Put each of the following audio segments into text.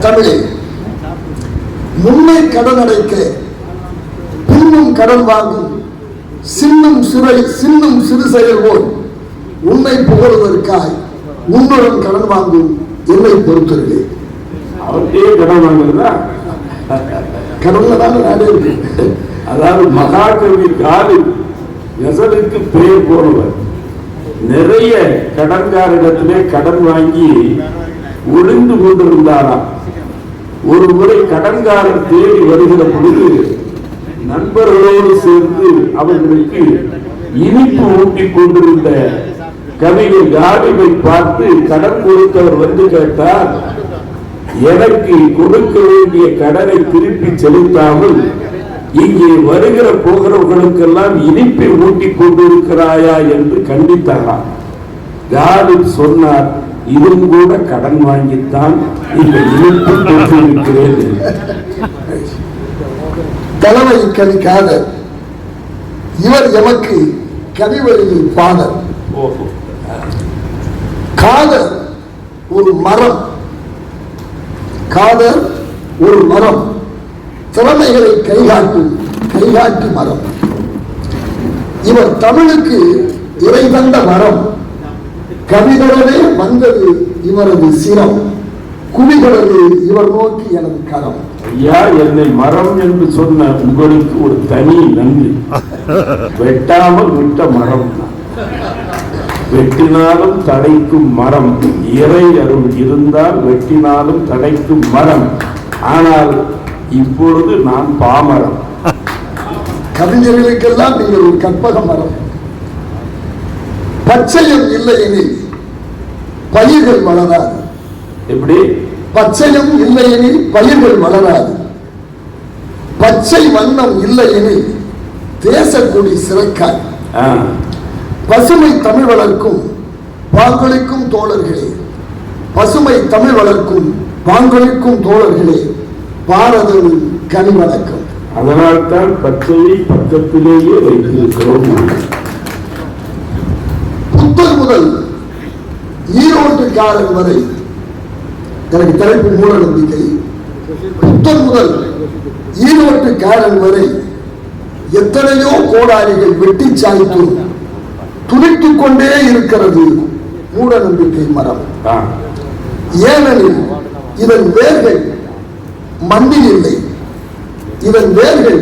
தமிழில் முன்னை கடன் அடைக்க பின்னும் கடன் வாங்கும் சின்னும் சிறை சின்னும் சிறு செயல் போல் உன்னை புகழ்வதற்காய் உன்னுடன் கடன் வாங்கும் என்னை பொறுத்தருளே அவர்கிட்டயே கடன் வாங்குறதா? கடன்ல தானே நாடே இருக்கு அதாவது மகாகவி காலி கசலுக்கு பெயர் போனவர் நிறைய கடன்காரிடத்திலே கடன் வாங்கி ஒளிந்து கொண்டிருந்தாராம் ஒரு முறை கடன்காரன் தேடி வருகிற பொழுது நண்பர்களோடு சேர்ந்து அவர்களுக்கு இனிப்பு ஊட்டிக் கொண்டிருந்த கவிஞர் காலிவை பார்த்து கடன் கொடுத்தவர் வந்து கேட்டார் எனக்கு கொடுக்க வேண்டிய கடனை திருப்பி செலுத்தாமல் இங்கே வருகிற போகிறவர்களுக்கெல்லாம் இனிப்பை ஊட்டிக் கொண்டிருக்கிறாயா? என்று கண்டித்தாராம். காலிப் சொன்னார் இதுவும் கூட கடன் வாங்கித்தான் இந்த இனிப்பு கொண்டிருக்கிறேன். தலைமை கலிக்காத இவர் எமக்கு கவிவழியில் பாடல் காதல் ஒரு மரம். காதல் ஒரு மரம். திறமைகளை கைகாட்டும் கைகாட்டி மரம். இவர் தமிழுக்கு இறை தந்த மரம். கவிகளவே வந்தது இவரது சிரம் குவிகளது இவர் நோக்கி எனது கரம். ஐயா என்னை மரம் என்று சொன்ன உங்களுக்கு ஒரு தனி நன்றி. வெட்டாமல் விட்ட மரம். வெட்டினாலும் தடைக்கும் மரம். இறை அருள் இருந்தால் வெட்டினாலும் தடைக்கும் மரம். ஆனால் இப்பொழுது நான் பாமரம். கவிஞர்களுக்கெல்லாம் நீங்கள் ஒரு கற்பக மரம். பச்சையம் இல்லை எனில் பயிர்கள் வளராது எப்படி? பச்சையம் இல்லை எனில் பயிர்கள் வளராது பச்சை வண்ணம் இல்லை எனில் தேசக்குடி சிறக்காது. ஆ, பசுமை தமிழ் வளர்க்கும் பாங்களிக்கும் தோழர்களே. பசுமை தமிழ் வளர்க்கும் பாங்களிக்கும் தோழர்களே பாரதவின் கனி வணக்கம். அதனால்தான் பச்சையை பக்கத்திலேயே வைத்திருக்கிறோம். புத்தர் முதல் ஈரோட்டுக்காரன் வரை எனக்கு தலைப்பு மூல நம்பிக்கை. புத்தர் முதல் ஈரோட்டுக்காரன் வரை எத்தனையோ கோடாரிகள் வெட்டி சாய்த்து துடித்துக் கொண்டே இருக்கிறது மூட நம்பிக்கை மரம். ஏனெனில் இதன் வேர்கள் மண்ணில் இல்லை. இதன் வேர்கள்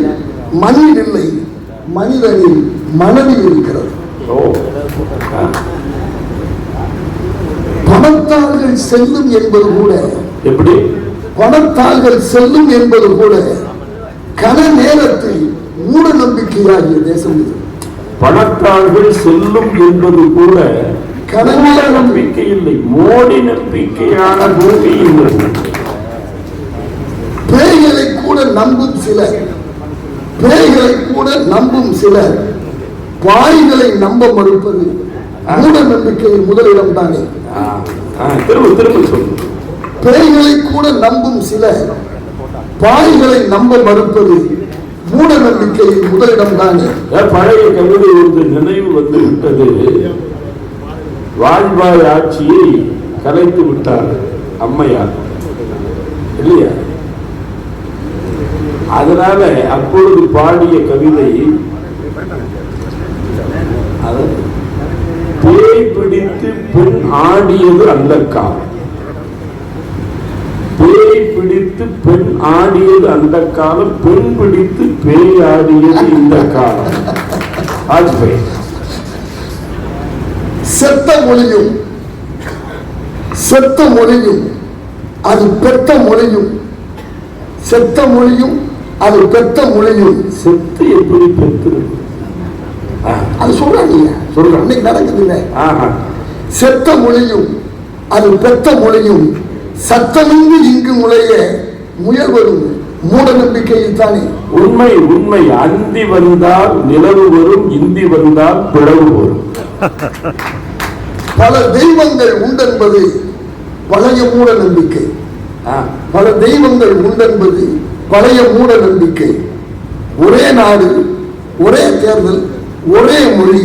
மண்ணில் இல்லை. மனிதனின் மனதில் இருக்கிறது. பணத்தாள்கள் செல்லும் என்பது கூட. எப்படி? பணத்தாள்கள் செல்லும் என்பது கூட கன நேரத்தில் மூட நம்பிக்கையாகிய தேசம் இது. பணத்தாள்கள் செல்லும் என்பது கூட கடவுள நம்பிக்கை இல்லை. மோடி நம்பிக்கையான பூமி பேய்களை கூட நம்பும் சிலர். பேய்களை கூட நம்பும் சிலர். பாய்களை நம்ப மறுப்பது மூட நம்பிக்கையின் முதலிடம் தானே திரும்ப திரும்ப சொல்லு பேய்களை கூட நம்பும் சில பாய்களை நம்ப மறுப்பது மூட நம்பிக்கையின் முதலிடம் தானே? பழைய கவிதை ஒன்று நினைவு வந்து விட்டது. வாழ்வாய் ஆட்சியை கலைத்து விட்டார் அம்மையார். இல்லையா? அதனால அப்பொழுது பாடிய கவிதை அது பேய் பிடித்து பெண் ஆடியது அந்த காலம். பேய் பிடித்து பெண் ஆடியது அந்த காலம் பெண் பிடித்து பேய் ஆடியது இந்த காலம். வாஜ்பாய் செத்த மொழியும் செத்த மொழியும் அது பெத்த மொழியும். செத்த மொழியும் அது பெத்த மொழியும். செத்து எப்படி பெற்றிருக்கு அது சொல்றாங்க சொல்றாங்க. இன்னைக்கு நடக்குது இல்லை செத்த மொழியும் அது பெத்த மொழியும் சத்தமின்றி இங்கு முளைய முயல்வரும் மூட நம்பிக்கையில் தானே. உண்மை உண்மை. அந்தி வந்தால் நிலவு வரும் இந்தி வந்தால் பிளவு வரும். பல தெய்வங்கள் உண்டென்பது பழைய மூட நம்பிக்கை. பல தெய்வங்கள் உண்டென்பது பழைய மூட நம்பிக்கை. ஒரே நாடு ஒரே தேர்தல். ஒரே மொழி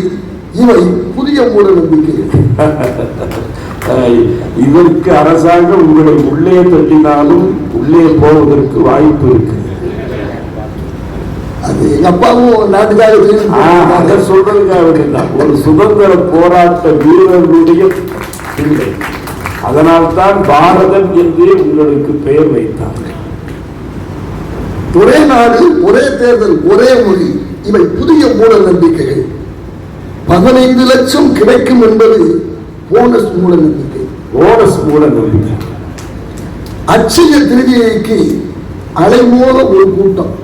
இவை புதிய மூட நம்பிக்கை. இதற்கு அரசாங்கம் உங்களை உள்ளே தள்ளினாலும் உள்ளே போவதற்கு வாய்ப்பு இருக்கு. அது எங்க அப்பாவும் நாட்டுக்காக சொல்றதுக்காக வேண்டியதுதான். ஒரு சுதந்திர போராட்ட வீரர்களுடைய பிள்ளை அதனால்தான் பாரதம் என்றே உங்களுக்கு பெயர் வைத்தார். ஒரே நாடு ஒரே தேர்தல் ஒரே மொழி. இவை புதிய மூட நம்பிக்கைகள். பதினைந்து லட்சம் கிடைக்கும் என்பது போனஸ் மூட நம்பிக்கை. ஓரஸ் மூல நம்பிக்கை. அச்சய திருதியைக்கு அலைமோத ஒரு கூட்டம்.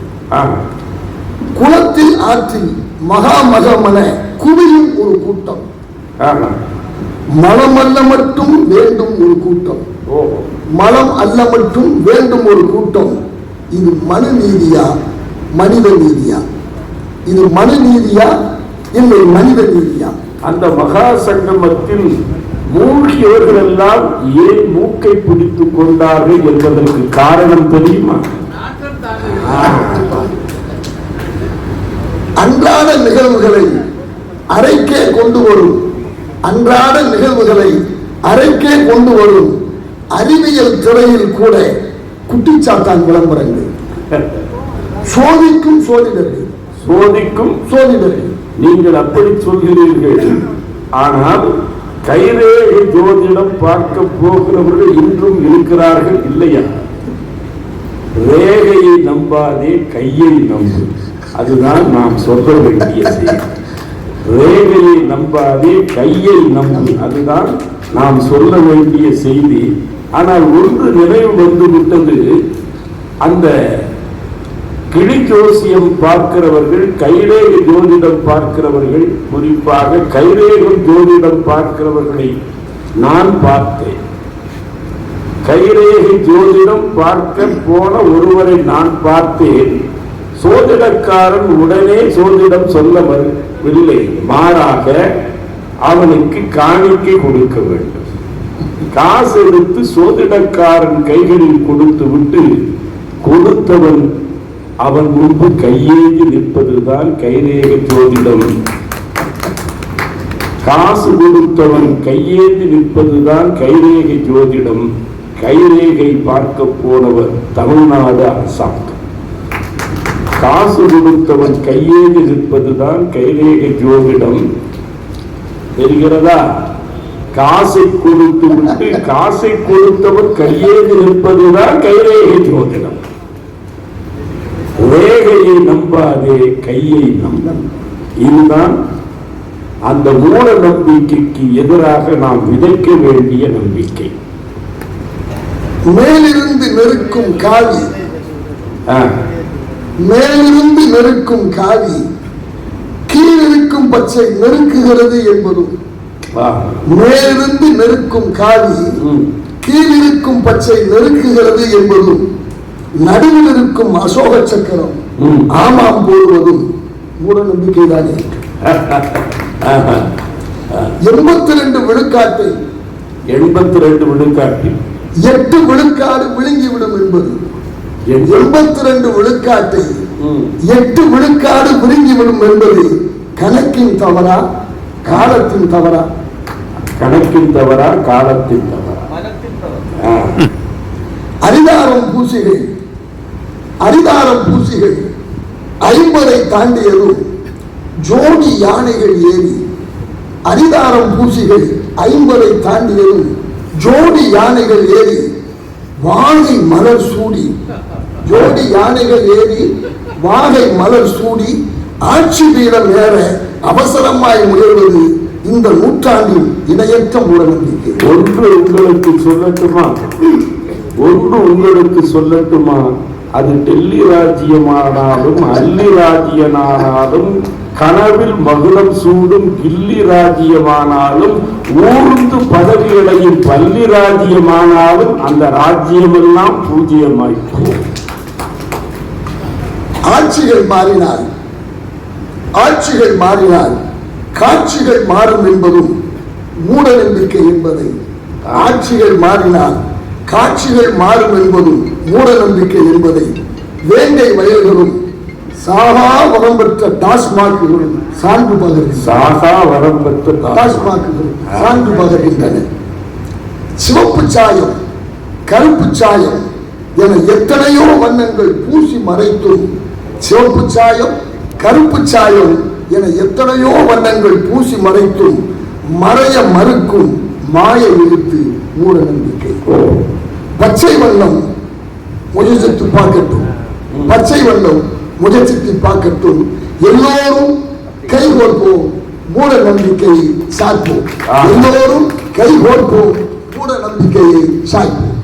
குளத்தில் ஆற்றில் மகாமகமன குவியும் ஒரு கூட்டம். மனம் அல்ல மட்டும் வேண்டும் ஒரு கூட்டம். ஓ. மனம் அல்ல மட்டும் வேண்டும் ஒரு கூட்டம். இது மனு நீதியா? மனித நீதியா? இது மனு நீதியா? இல்லை மனித நீதியா? அந்த மகா சங்கமத்தில் மூழ்கியவர்கள் எல்லாம் ஏன் மூக்கை பிடித்துக் கொண்டார்கள் என்பதற்கு காரணம் தெரியுமா? அன்றாட நிகழ்வுகளை அறைக்கே கொண்டு வரும். அன்றாட நிகழ்வுகளை அறைக்கே கொண்டு வரும். அறிவியல் துறையில் கூட குட்டிச்சாத்தான் விளம்பரங்கள். சோதிக்கும் சோதிடர்கள். சோதிக்கும் சோதிடர்கள் நீங்கள் அப்படி சொல்கிறீர்கள். ஆனால் கைரேகை ஜோதிடம் பார்க்க போகிறவர்கள் இன்றும் இருக்கிறார்கள் இல்லையா? ரேகையை நம்பாதே கையை நம்பு. அதுதான் நாம் சொல்ல வேண்டிய செய்தி ரேகையை நம்பாதே கையை நம்பு. அதுதான் நாம் சொல்ல வேண்டிய செய்தி. ஆனால் ஒன்று நினைவு வந்து விட்டது அந்த கிளி ஜோசியம் பார்க்கிறவர்கள் கைரேக ஜோதிடம் பார்க்கிறவர்கள் குறிப்பாக கைரேகம் ஜோதிடம் பார்க்கிறவர்களை நான் பார்த்தேன். கைரேகி ஜோதிடம் பார்க்க போன ஒருவரை நான் பார்த்தேன். சோதிடக்காரன் உடனே சோதிடம் சொல்லவில்லை மாறாக அவனுக்கு காணிக்கை கொடுக்க வேண்டும். காசு எடுத்து சோதிடக்காரன் கைகளில் கொடுத்து விட்டு கொடுத்தவன் அவன் முன்பு கையேந்தி நிற்பதுதான் கைரேக ஜோதிடம் காசு கொடுத்தவன் கையேந்தி நிற்பதுதான் கைரேகை ஜோதிடம் கைரேகை பார்க்க போனவர் தமிழ்நாடு அரசாங்கம். காசு கொடுத்தவன் கையேந்தி நிற்பதுதான் கைரேகை ஜோதிடம் தெரிகிறதா? காசை கொடுத்து விட்டு காசை கொடுத்தவன் கையேந்தி நிற்பதுதான் கைரேகை ஜோதிடம் ரேகையை நம்பாதே கையை நம்ப. இதுதான் அந்த மூட நம்பிக்கைக்கு எதிராக நாம் விதைக்க வேண்டிய நம்பிக்கை. மேலிருந்து நெருக்கும் காவி. மேலிருந்து நெருக்கும் காவி. கீழிருக்கும் பச்சை நெருக்குகிறது என்பதும். வா. மேலிருந்து நெருக்கும் காவி. கீழிருக்கும் பச்சை நெருக்குகிறது என்பதும். நடுவில் இருக்கும் அசோக சக்கரம். ஆமாம் போடுவதும் மூட நம்பிக்கை தானே. எண்பத்தி ரெண்டு விழுக்காட்டை எண்பத்தி ரெண்டு விழுக்காட்டில் எட்டு விழுக்காடு விழுங்கிவிடும் என்பது எண்ப- எண்பத்தி ரெண்டு விழுக்காட்டை. எட்டு விழுக்காடு விழுங்கிவிடும் என்பது கணக்கின் தவறா காலத்தின் தவறா கணக்கின் தவறா காலத்தின் தவறா ஆ. அரிதாரம் பூசிகள் அரிதாரம் பூசிகள் ஐம்பதை தாண்டியதும் ஜோடி யானைகள் ஏறி அரிதாரம் பூசிகள் ஐம்பதை தாண்டியதும் ஜோடி யானைகள் ஏறி வாகை மலர் சூடி ஜோடி யானைகள் ஏறி வாகை மலர் சூடி ஆட்சி பீடம் ஏற அவசரமாய் முயல்வது இந்த நூற்றாண்டின் இணையற்ற மூடநம்பிக்கை. ஒன்று உங்களுக்கு சொல்லட்டுமா? ஒன்று உங்களுக்கு சொல்லட்டுமா? அது டெல்லி ராஜ்யமானாலும் அல்லி ராஜ்யனானாலும் கனவில் மகுடம் சூடும் கில்லி ராஜ்யமானாலும் ஊர்ந்து பதவியடையும் பள்ளி ராஜ்யமானாலும் அந்த ராஜ்யமெல்லாம் பூஜ்யமாய் ஆட்சிகள் மாறினால் ஆட்சிகள் மாறினால் காட்சிகள் மாறும் என்பதும் மூட நம்பிக்கை என்பதை ஆட்சிகள் மாறினால் காட்சிகள் மாறும் என்பதும் மூட நம்பிக்கை என்பதை வேங்கை வயல்களும் சாகா வரம் பெற்ற டாஸ்மாக்குகளும் சான்று பகர்கின்றன சாகா வரம் பெற்ற. டாஸ்மாக்குகளும் சான்று பகர்கின்றன சிவப்பு சாயம் கருப்பு சாயம் என எத்தனையோ வண்ணங்கள் பூசி மறைத்தும் சிவப்பு சாயம் கருப்பு சாயம் என எத்தனையோ வண்ணங்கள் பூசி மறைத்தும் மறைய மறுக்கும் மாய எழுத்து மூட நம்பிக்கை பச்சை வண்ணம் முயற்சித்து பார்க்கட்டும். பச்சை வண்ணம் முயற்சித்து பார்க்கட்டும். எல்லோரும் கைகோர்ப்போம். மூட நம்பிக்கையை சாய்ப்போம். எல்லோரும் கைகோர்ப்போம். மூட நம்பிக்கையை சாய்ப்போம்